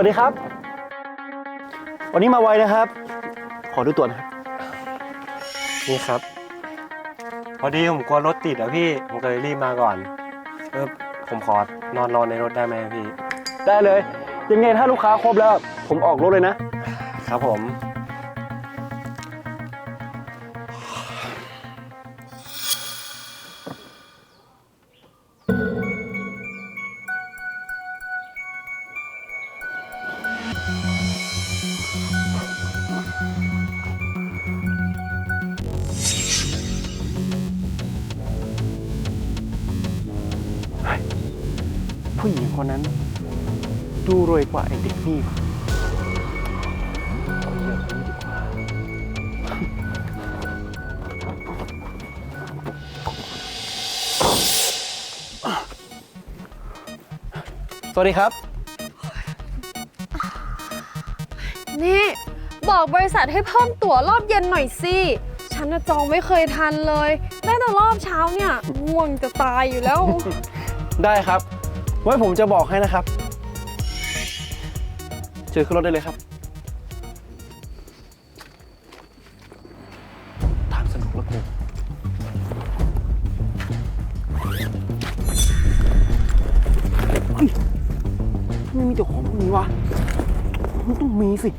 วัสดีครับ วันนี้มาไวนะครับ ขอดูตัวนะครับ นี่ครับ พอดีผมกลัวรถติดอะพี่ ผมก็เลยรีบมาก่อน เออผมขอนอนรอในรถได้ไหมพี่ ได้เลย ยังไงถ้าลูกค้าครบแล้ว ผมออกรถเลยนะ ครับผม คนนั้น ดูรวยกว่าไอ้เด็กนี่ว่ะเอาเยอะกว่านี้ดีกว่า สวัสดีครับ นี่ บอกบริษัทให้เพิ่มตั๋วรอบเย็นหน่อยสิ ฉันน่ะจองไม่เคยทันเลย ได้แต่รอบเช้าเนี่ยง่วงจะตายอยู่แล้ว ได้ครับ ไว้ผมจะบอกให้นะครับ เชิญขึ้นรถได้เลยครับ ทางสนุกแล้วกูทำไม่มีแต่ของพวกนี้วะมันต้องมีสิ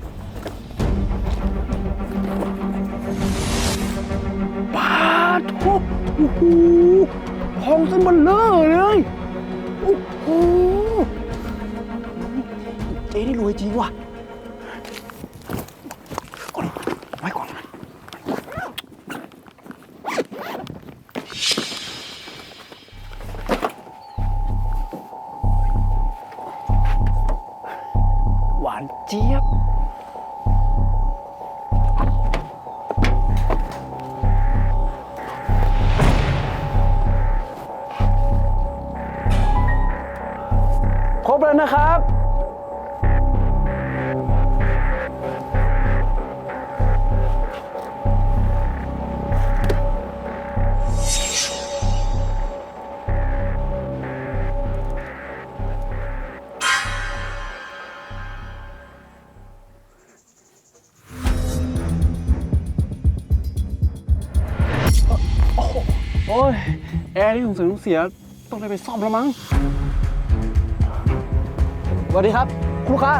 ปาทุบโอ้โหของเส้นบันเลอร์เลย โอ้เจ๊นี่รวยจริงว่ะ แล้วนะครับ โอ้ยแอร์ที่สงสัยต้องเสียต้องได้ไปซ่อมแล้วมั้ง สวัสดีครับคุณลูกค้า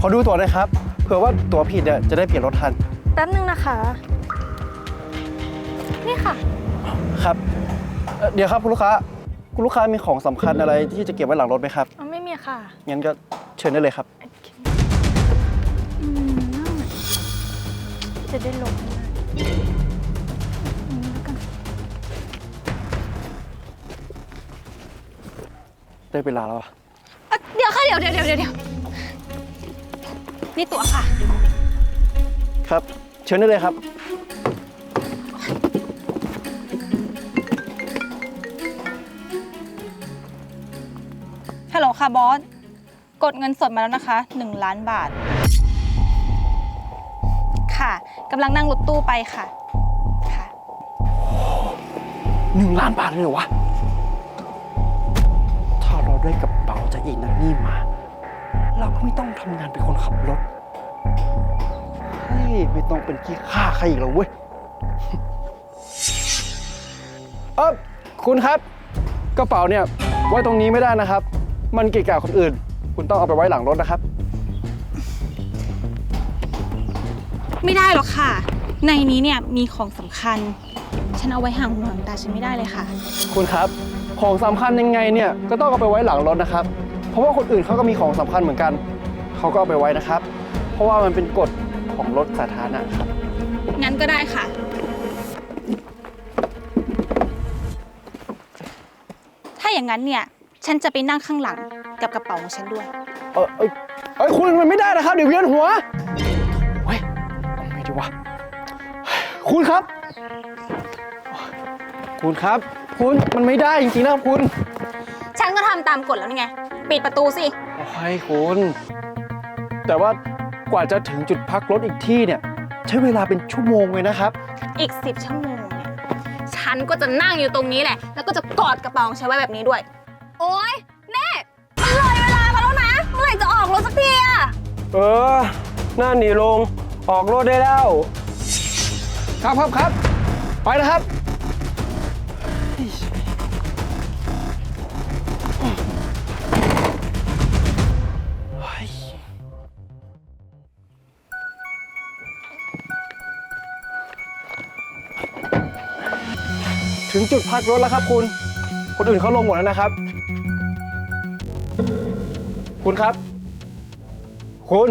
ขอดูตั๋วหน่อยครับ เผื่อว่าตั๋วผิดเนี่ยจะได้เปลี่ยนรถทัน แป๊บนึงนะคะ นี่ค่ะ ครับเอ่อเดี๋ยวครับคุณลูกค้า คุณลูกค้ามีของสำคัญอะไรที่จะเก็บไว้หลังรถไหมครับอ๋อไม่มีค่ะ งั้นก็เชิญได้เลยครับ อืมจะได้ลงง่ายอืมแล้วกันได้เวลาแล้วอะ เอ่อเดี๋ยวค่ะเดี๋ยวเดี๋ยวเดี๋ยวเดี๋ยวนี่ตั๋วค่ะ ครับ เชิญได้เลยครับ ฮัลโหลค่ะบอส กดเงินสดมาแล้วนะคะ 1 ล้านบาท ค่ะกำลังนั่งรถตู้ไปค่ะ ค่ะ หนึ่งล้านบาทเลยเหรอวะ ถ้าเราได้กระ เป๋าจากอีกนักนี่มา เราก็ไม่ต้องทำงานเป็นคนขับรถเฮ้ยไม่ต้องเป็นขี้ข้าใครอีกแล้วเว้ยเออคุณครับ กระเป๋าเนี่ย ไว้ตรงนี้ไม่ได้นะครับ มันเกะกะคนอื่น คุณต้องเอาไปไว้หลังรถนะครับ ไม่ได้หรอกค่ะ ในนี้เนี่ยมีของสำคัญ ฉันเอาไว้ห่างหูห่างตาฉันไม่ได้เลยค่ะ คุณครับ ของสำคัญยังไงเนี่ย ก็ต้องเอาไปไว้หลังรถนะครับ เพราะว่าคนอื่นเขาก็มีของสำคัญเหมือนกัน เขาก็เอาไปไว้นะครับ เพราะว่ามันเป็นกฎของรถสาธารณะครับ งั้นก็ได้ค่ะ ถ้าอย่างนั้นเนี่ย ฉันจะไปนั่งข้างหลังกับกระเป๋าของฉันด้วย เออเอยเอ้ยคุณมันไม่ได้นะครับ เดี๋ยวเวียนหัวเฮ้ยเอาไงดีวะ คุณครับ คุณครับ คุณมันไม่ได้จริงๆนะครับคุณ ฉันก็ทำตามกฎแล้วนี่ไง ปิดประตูสิ โอ้ยคุณ แต่ว่ากว่าจะถึงจุดพักรถอีกที่เนี่ย ใช้เวลาเป็นชั่วโมงเลยนะครับ อีก10ชั่วโมงเนี่ยฉันก็จะนั่งอยู่ตรงนี้แหละ แล้วก็จะกอดกระเป๋าของฉันไว้แบบนี้ด้วย โอ๊ยแน่มันเลยเวลามาแล้วนะ เมื่อไหร่จะออกรถสักเออน่าหนีลง ออกรถได้แล้ว ครับครับครับ ไปนะครับ ถึงจุดพักรถแล้วครับคุณ คนอื่นเขาลงหมดแล้วนะครับ คุณครับ คุณ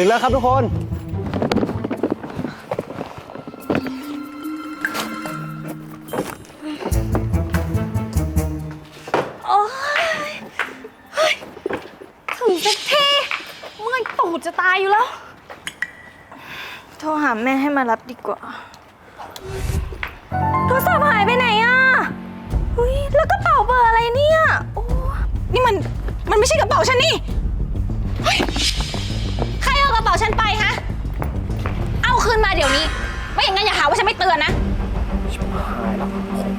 ถึงแล้วครับทุกคน โอ๊ยถึงสักทีเมื่อยตูดจะตายอยู่แล้ว โทรหาแม่ให้มารับดีกว่า โทรศัพท์หายไปไหนอะอุ้ยแล้วกระเป๋าเบอร์อะไรเนี่ย โอ้นี่มัน มันไม่ใช่กระเป๋าฉันนี่ รเอากระเป๋าฉันไปฮะ เอาคืนมาเดี๋ยวนี้ ไม่อย่างนั้นอย่าหาว่าฉันไม่เตือนนะ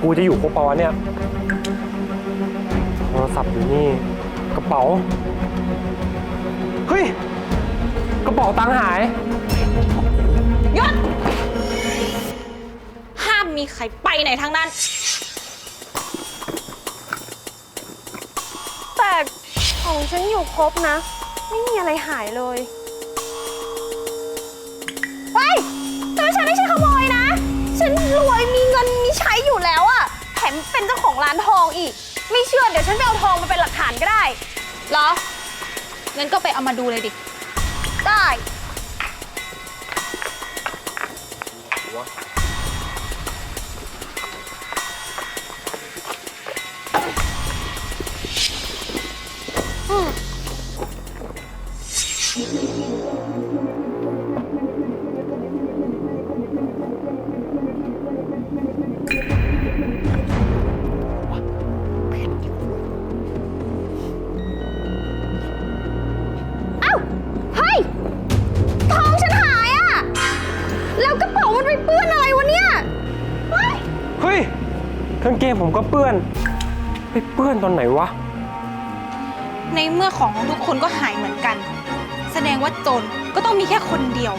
กูจะอยู่ครบปะวะเนี่ยโทรศัพท์อยู่นี่ กระเป๋า เฮ้ย กระเป๋าตังค์หาย หยุด ห้ามมีใครไปไหนทั้งนั้น แต่ของฉันอยู่ครบนะ ไม่มีอะไรหายเลย ฉันไม่ใช่ขโมยนะ ฉันรวยมีเงินมีใช้อยู่แล้วอะแถมเป็นเจ้าของร้านทองอีก ไม่เชื่อเดี๋ยวฉันไปเอาทองมาเป็นหลักฐานก็ได้ เหรอ งั้นก็ไปเอามาดูเลยดิ ได้ กางเกงผมก็เปื้อน ไปเปื้อนตอนไหนวะ ในเมื่อของของทุกคนก็หายเหมือนกัน แสดงว่าโจรก็ต้องมีแค่คนเดียว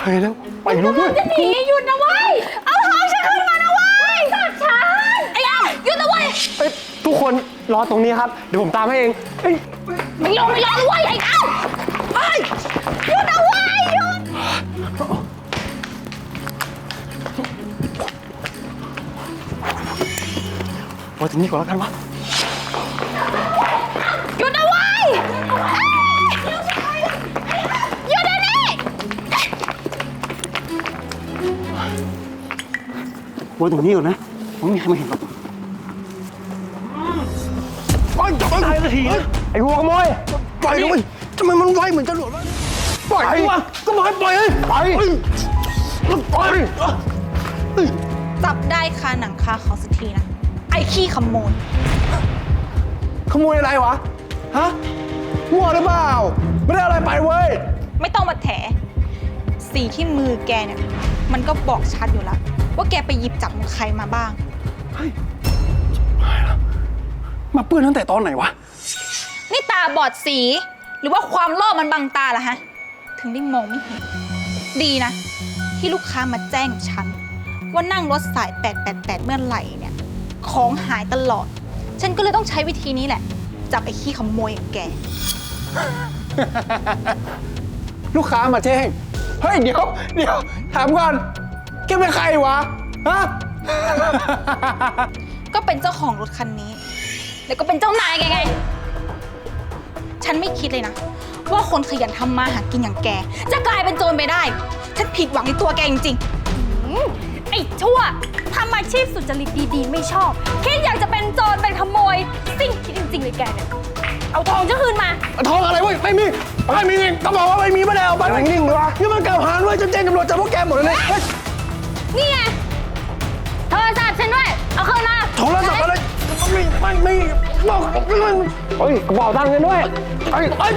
ไปแล้ว ไปแล้วเว้ยจะหนีหยุดนะเว้ย เอาทองฉันขึ้นมานะเว้ยสัตว์ฉันไอ้อ้ำหยุดนะเว้ยเอ้ยทุกคนรอตรงนี้ครับ เดี๋ยวผมตามให้เองเอ้ยไม่ลงไม่ลงเว้ยไอ้อ้ำไปหยุดนะเว้ย รอถึงนี่ก่อนแล้วกันวะหยุดนะเว้ยหยุดเดี๋ยวนี้รอถึงนี่ก่อนนะผมไม่มีใครมาเห็นหรอกไปจับมันทันทีนะไอ้หัวขโมยไปเลยทำไมมันไวเหมือนจรวดวะปล่อยดิวะก็บอกให้ปล่อยเลยไปไปจับได้คาหนังคาเขาสักทีนะ ไอ้ขี้ขโมย ขโมยอะไรวะ ฮะมั่วหรือเปล่า ไม่ได้อะไรไปเว้ย ไม่ต้องมาแถ สีที่มือแกเนี่ย มันก็บอกชัดอยู่แล้ว ว่าแกไปหยิบจับของใครมาบ้างมาเปื้อนตั้งแต่ตอนไหนวะ นี่ตาบอดสี หรือว่าความโลภมันบังตาล่ะฮะ ถึงได้มองไม่เห็น ดีนะ ที่ลูกค้ามาแจ้งฉัน ว่านั่งรถสาย 888 เมื่อไหร่เนี่ย ของหายตลอดฉฉันก็เลยต้องใช้วิธีนี้แหละ จับไอ้ขี้ขโมยอย่างแก ลูกค้ามาแจ้ง เฮ้ย เดี๋ยว เดี๋ยว ถามก่อน แกเป็นใครวะ ฮะ ก็เป็นเจ้าของรถคันนี้ แล้วก็เป็นเจ้านายแกไง ฉันไม่คิดเลยนะ ว่าคนขยันทำมาหากินอย่างแก จะกลายเป็นโจรไปได้ ฉันผิดหวังในตัวแกจริง ไอ้ชั่วทำอาชีพสุจริตดีๆ ไม่ชอบ คิดอยากจะเป็นโจรเป็นขโมยสิ่งคิดจริงๆเลยแกเนี่ย เอาทองฉันคืนมา ทองอะไรเว้ยไม่มีไม่มีก็บอกว่าไม่มีไม่ได้เอาไปไม่นิ่งเลยวะนี่มันกล่าวหาด้วยจะแจ้งตำรวจจับพวกแกหมดเลยเฮ้ยนี่ไงโทรศัพท์ฉันด้วย เอาคืนมาโทรศัพท์อะไรไม่ไม่ไม่บอกไม่เฮ้ยกระเป๋าตังค์กันด้วยไอ้ไอ้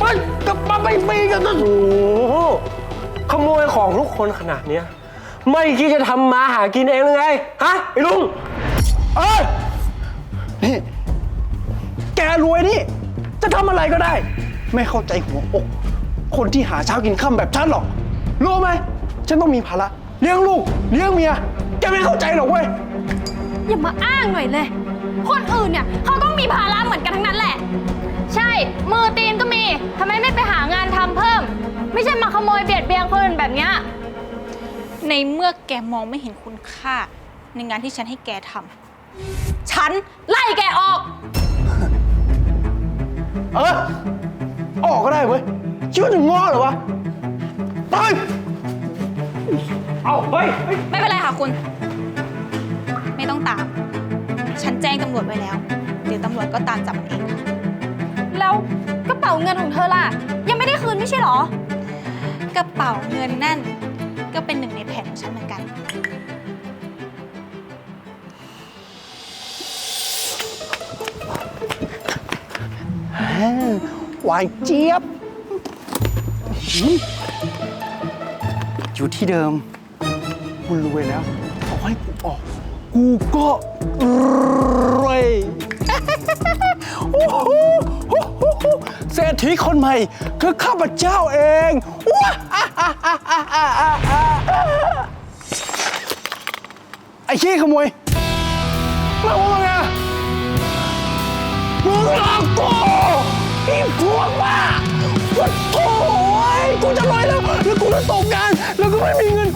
ไอ้กระเป๋าไม่มีกันนะโอ้โหขโมยของทุกคนขนาดเนี้ย ไม่คิดจะทำมาหากินเองเลยไง ฮะ ไอ้ลุง เอ้ยนี่แกรวยนี่ จะทำอะไรก็ได้ ไม่เข้าใจหัวอก คนที่หาเช้ากินค่ำแบบฉันหรอก รู้ไหม ฉันต้องมีภาระเลี้ยงลูก เลี้ยงเมีย แกไม่เข้าใจหรอกเว้ย อย่ามาอ้างหน่อยเลย คนอื่นเนี่ยเขาต้องมีภาระเหมือนกันทั้งนั้นแหละ ใช่ มือตีนก็มี ทำไมไม่ไปหางานทำเพิ่ม ไม่ใช่มาขโมยเบียดเบียนคนอื่นแบบเนี้ยๆ ในเมื่อแกมองไม่เห็นคุณค่า ในงานที่ฉันให้แกทำฉันไล่แกออก เออ ออกก็ได้เว้ยคิดว่าจะง้อเหรอวะ ไป เอาเฮ้ยเฮ้ยไม่เป็นไรค่ะคุณ ไม่ต้องตาม ฉันแจ้งตำรวจไว้แล้ว เดี๋ยวตำรวจก็ตามจับมันเองค่ะแล้วกระเป๋าเงินของเธอล่ะ ยังไม่ได้คืนไม่ใช่เหรอ กระเป๋าเงินนั่น ก็เป็นหนึ่งในแผนของฉันเหมือนกัน หวานเจี๊ยบ อยู่ที่เดิม กูรวยแล้วเอาให้กูออก กูก็รวยโอ้โหโอ้โหเศรษฐีคนใหม่ คือข้าพเจ้าเองว้า ไอ้ขี้ขโมยมาว่าไงมึงหลอกกูพี่พวกบ้าวัดโถ่เว้ยกูจะรวยแล้วแล้วกูจะตกงานแล้วก็ไม่มีเงิน